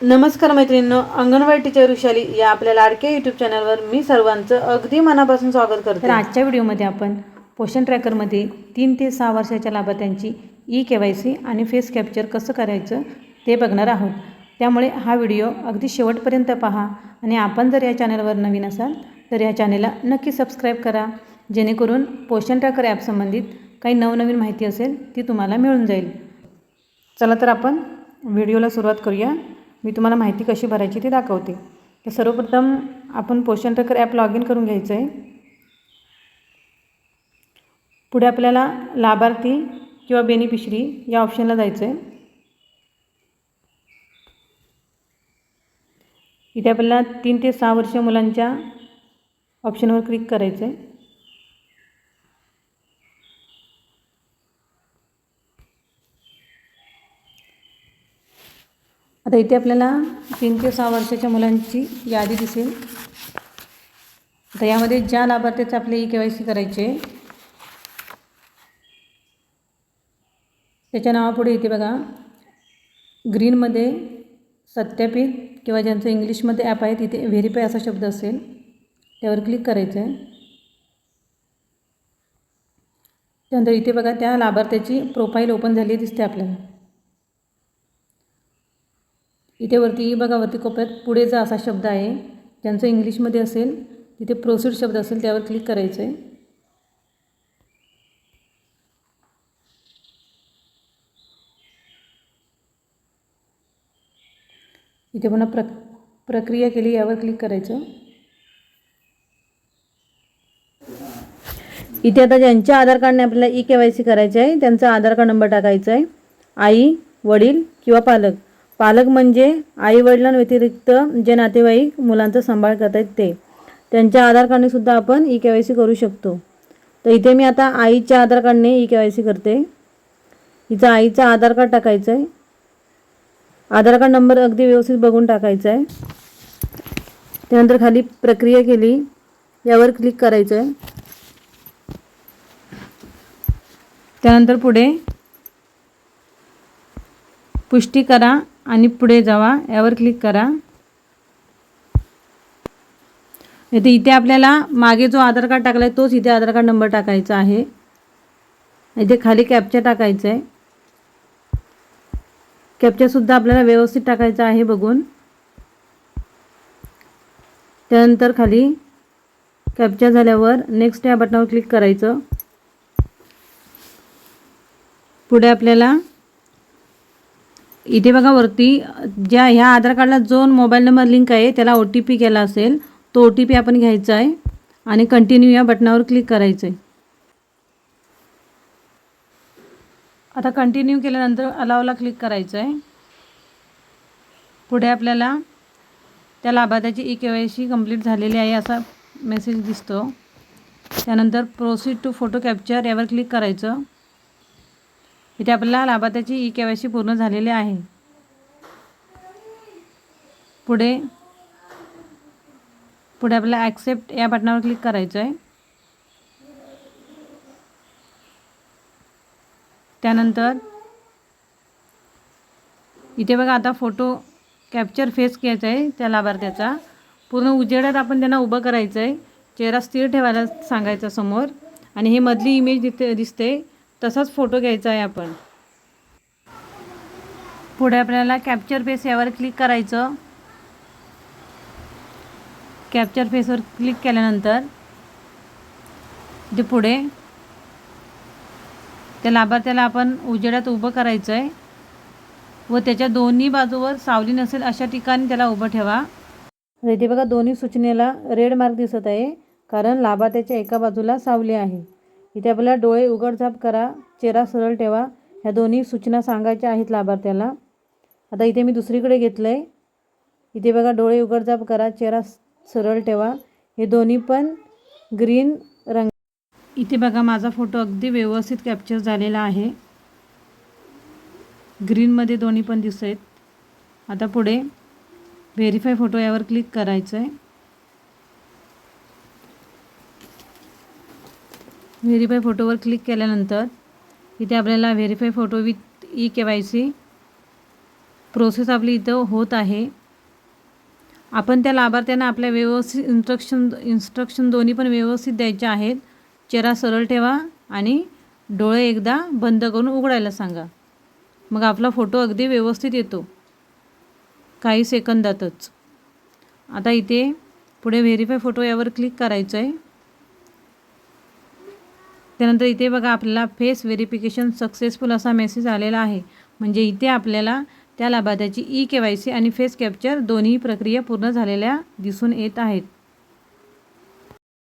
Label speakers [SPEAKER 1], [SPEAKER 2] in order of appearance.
[SPEAKER 1] नमस्कार मैत्रिणींनो अंगणवाडी टीचर वृषाली या आपल्या लाडक्या यूट्यूब चॅनलवर मी सर्वांचं अगदी मनापासून स्वागत
[SPEAKER 2] तर आजच्या व्हिडिओमध्ये आपण पोषण ट्रॅकरमध्ये तीन ते सहा वर्षाच्या लाभार्थ्यांची ई के वाय सी आणि फेस कॅप्चर कसं करायचं ते बघणार आहोत. त्यामुळे हा व्हिडिओ अगदी शेवटपर्यंत पहा आणि आपण जर या चॅनलवर नवीन असाल तर या चॅनलला नक्की सबस्क्राईब करा जेणेकरून पोषण ट्रॅकर ॲपसंबंधित काही नवनवीन माहिती असेल ती तुम्हाला मिळून जाईल. चला तर आपण व्हिडिओला सुरुवात करूया. मी तुम्हाला माहिती कशी भरायची ती दाखवते. तर सर्वप्रथम आपण पोषण ट्रॅकर ॲप लॉग इन करून घ्यायचं आहे. पुढे आपल्याला लाभार्थी किंवा बेनिफिशरी या ऑप्शनला जायचं आहे. इथे आपल्याला तीन ते सहा वर्ष मुलांच्या ऑप्शनवर क्लिक करायचं आहे. आता इथे आपल्याला तीन ते सहा वर्षाच्या मुलांची यादी दिसेल. आता यामध्ये ज्या लाभार्थ्याचं आपले ई के वाय सी करायचे त्याच्या नावापुढे इथे बघा ग्रीनमध्ये सत्यापित किंवा ज्यांचं इंग्लिशमध्ये ॲप आहे तिथे व्हेरीफाय असा शब्द असेल त्यावर क्लिक करायचं आहे. त्यानंतर इथे बघा त्या लाभार्थ्याची प्रोफाईल ओपन झाली दिसते आपल्याला. इथे वरती बघा वरती कोपऱ्यात पुढे जा असा शब्द आहे. ज्यांचं इंग्लिशमध्ये असेल तिथे प्रोसीड शब्द असेल त्यावर क्लिक करायचं. आहे इथे पुन्हा प्र प्रक्रिया केली यावर क्लिक करायचं.
[SPEAKER 1] इथे आता ज्यांच्या आधार कार्डने आपल्याला ई के वाय सी करायचे आहे त्यांचा आधार कार्ड नंबर टाकायचा आहे. आई वडील किंवा पालक. पालक म्हणजे आई वडिलांव्यतिरिक्त जे नातेवाईक मुलांचा सांभाळ करत आहेत ते. त्यांच्या आधार कार्डने सुद्धा आपण ई के वाय सी करू शकतो. तर इथे मी आता आईच्या आधार कार्डने ई के वाय सी करते. इथं आईचं आधार कार्ड टाकायचं आहे आधार कार्ड नंबर अगदी व्यवस्थित बघून टाकायचा आहे त्यानंतर खाली प्रक्रिया केली. यावर क्लिक करायचं आहे
[SPEAKER 2] त्यानंतर पुढे पुष्टी करा. आणि पुढे जावा. यावर क्लिक करा. इथे इथे आपल्याला मागे जो आधार कार्ड टाकला आहे तोच इथे आधार कार्ड नंबर टाकायचा आहे. इथे खाली कॅप्चा टाकायचं आहे कॅप्चासुद्धा आपल्याला व्यवस्थित टाकायचा आहे बघून. त्यानंतर खाली कॅप्चा झाल्यावर नेक्स्ट या बटनावर क्लिक करायचं. पुढे आपल्याला इथे बघा वरती ज्या ह्या आधार कार्डला जो मोबाईल नंबर लिंक आहे त्याला ओ टी पी केला असेल तो ओ टी पी आपण घ्यायचा आहे आणि कंटिन्यू या बटनावर क्लिक करायचं आहे आता कंटिन्यू केल्यानंतर अलावला क्लिक करायचं आहे पुढे आपल्याला त्या लाभार्थ्याची e K Y C complete झालेली आहे असा मेसेज दिसतो. त्यानंतर प्रोसीड टू फोटो कॅप्चर यावर क्लिक करायचं. इथे आपल्याला लाभार्थ्याची ई के वाय सी पूर्ण झालेली आहे. पुढे पुढे आपल्याला ॲक्सेप्ट या बटनावर क्लिक करायचं आहे त्यानंतर इथे बघा आता फोटो कॅप्चर फेस घ्यायचा आहे त्या लाभार्थ्याचा. पूर्ण उजेडात आपण त्यांना उभं करायचं आहे चेहरा स्थिर ठेवायला सांगायचा समोर. आणि हे मधली इमेज दिते दिसते. तसाच फोटो घ्यायचा आहे आपण. पुढे आपल्याला कॅप्चर फेस यावर क्लिक करायचं. कॅप्चर फेसवर क्लिक केल्यानंतर ते पुढे त्या लाभार्थ्याला आपण उजेडात उभं करायचं आहे व त्याच्या दोन्ही बाजूवर सावली नसेल अशा ठिकाणी त्याला उभं ठेवा.
[SPEAKER 1] इथे बघा दोन्ही सूचनेला रेड मार्क दिसत आहे. कारण लाभार्थ्याच्या एका बाजूला सावली आहे. इथे आपल्याला डोळे उघडझाप करा चेहरा सरळ ठेवा. ह्या दोन्ही सूचना सांगायच्या आहेत लाभार्थ्याला. आता इथे मी दुसरीकडे घेतलं आहे इथे बघा डोळे उघडझाप करा चेहरा सरळ ठेवा. हे दोन्ही पण ग्रीन रंग
[SPEAKER 2] इथे बघा माझा फोटो अगदी व्यवस्थित कॅप्चर झालेला आहे. ग्रीनमध्ये दोन्ही पण दिसत आहेत. आता पुढे व्हेरीफाय फोटो यावर क्लिक करायचं आहे व्हेरीफाय फोटोवर क्लिक केल्यानंतर इथे आपल्याला verify photo with E K Y C process आपली इथं होत आहे. आपण त्या लाभार्थ्यांना आपल्या व्यवस्थित इन्स्ट्रक्शन इन्स्ट्रक्शन दोन्ही पण व्यवस्थित द्यायचे आहेत. चेहरा सरळ ठेवा आणि डोळे एकदा बंद करून उघडायला सांगा. मग आपला फोटो अगदी व्यवस्थित येतो. काही सेकंदातच. आता इथे पुढे व्हेरीफाय फोटो यावर क्लिक करायचं आहे त्यानंतर इथे बघा आपल्याला फेस व्हेरिफिकेशन सक्सेसफुल असा मेसेज आलेला आहे. म्हणजे इथे आपल्याला त्या लाभार्थ्याची ई के वाय सी आणि फेस कॅप्चर दोन्ही प्रक्रिया पूर्ण झालेल्या दिसून येत आहेत.